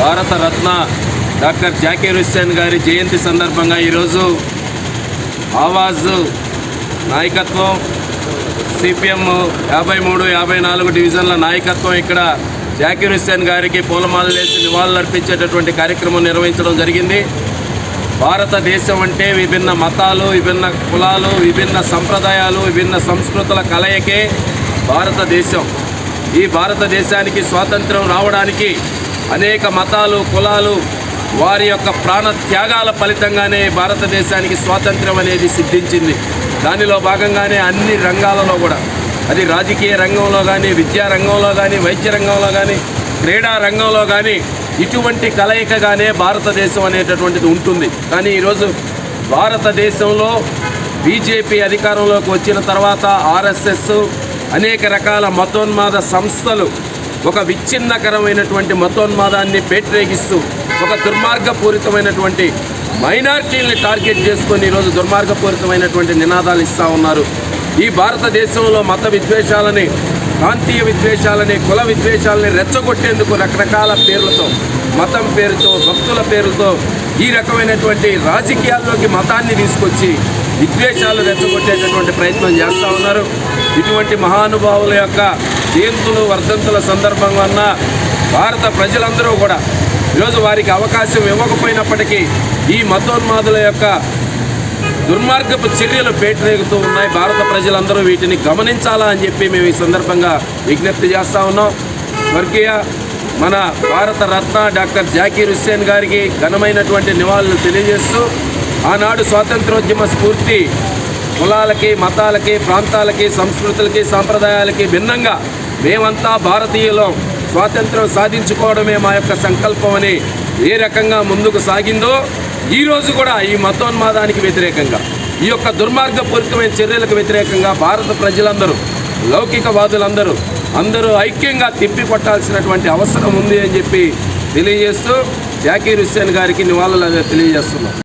Bharat Ratna doctor Zakir Hussain గారి జయంతి సందర్భంగా ఈరోజు ఆవాజ్ నాయకత్వం సిపిఎం యాభై మూడు యాభై నాలుగు డివిజన్ల నాయకత్వం ఇక్కడ జాకీర్ హుస్సేన్ గారికి పూలమాలలు వేసి నివాళులర్పించేటటువంటి కార్యక్రమం నిర్వహించడం జరిగింది. భారతదేశం అంటే విభిన్న మతాలు విభిన్న కులాలు విభిన్న సంప్రదాయాలు విభిన్న సంస్కృతుల కలయికే భారతదేశం. ఈ భారతదేశానికి స్వాతంత్రం రావడానికి అనేక మతాలు కులాలు వారి యొక్క ప్రాణ త్యాగాల ఫలితంగానే భారతదేశానికి స్వాతంత్రం అనేది సిద్ధించింది. దానిలో భాగంగానే అన్ని రంగాలలో కూడా. అది రాజకీయ రంగంలో కానీ విద్యా రంగంలో కానీ వైద్య రంగంలో కానీ క్రీడా రంగంలో కానీ ఇటువంటి కలయికగానే భారతదేశం అనేటటువంటిది ఉంటుంది. కానీ ఈరోజు భారతదేశంలో బీజేపీ అధికారంలోకి వచ్చిన తర్వాత ఆర్ఎస్ఎస్ అనేక రకాల మతోన్మాద సంస్థలు ఒక విచ్ఛిన్నకరమైనటువంటి మతోన్మాదాన్ని పేట్రేగిస్తూ ఒక దుర్మార్గపూరితమైనటువంటి మైనార్టీల్ని టార్గెట్ చేసుకొని ఈరోజు దుర్మార్గపూరితమైనటువంటి నినాదాలు ఇస్తూ ఉన్నారు. ఈ భారతదేశంలో మత విద్వేషాలని ప్రాంతీయ విద్వేషాలని కుల విద్వేషాలని రెచ్చగొట్టేందుకు రకరకాల పేర్లతో మతం పేరుతో భక్తుల పేరుతో ఈ రకమైనటువంటి రాజకీయాల్లోకి మతాన్ని తీసుకొచ్చి విద్వేషాలు రెచ్చగొట్టేటటువంటి ప్రయత్నం చేస్తూ ఉన్నారు. ఇటువంటి మహానుభావుల యొక్క జయంతులు వర్ధంతుల సందర్భంగా భారత ప్రజలందరూ కూడా ఈరోజు వారికి అవకాశం ఇవ్వకపోయినప్పటికీ ఈ మతోన్మాదుల యొక్క దుర్మార్గపు చర్యలు పేటరేగుతూ ఉన్నాయి. భారత ప్రజలందరూ వీటిని గమనించాలా అని చెప్పి మేము ఈ సందర్భంగా విజ్ఞప్తి చేస్తూ ఉన్నాం. స్వర్గీయ మన భారత రత్న డాక్టర్ జాకీర్ హుస్సేన్ గారికి ఘనమైనటువంటి నివాళులు తెలియజేస్తూ ఆనాడు స్వాతంత్రోద్యమ స్ఫూర్తి కులాలకి మతాలకి ప్రాంతాలకి సంస్కృతులకి సాంప్రదాయాలకి భిన్నంగా మేమంతా భారతీయులం. స్వాతంత్రం సాధించుకోవడమే మా యొక్క సంకల్పం అని ఏ రకంగా ముందుకు సాగిందో ఈ రోజు కూడా ఈ మతోన్మాదానికి వ్యతిరేకంగా ఈ యొక్క దుర్మార్గపూరితమైన చర్యలకు వ్యతిరేకంగా భారత ప్రజలందరూ లౌకికవాదులందరూ అందరూ ఐక్యంగా తిప్పి కొట్టాల్సినటువంటి అవసరం ఉంది అని చెప్పి తెలియజేస్తూ జాకీర్ హుస్సేన్ గారికి నివాళులు తెలియజేస్తున్నాం.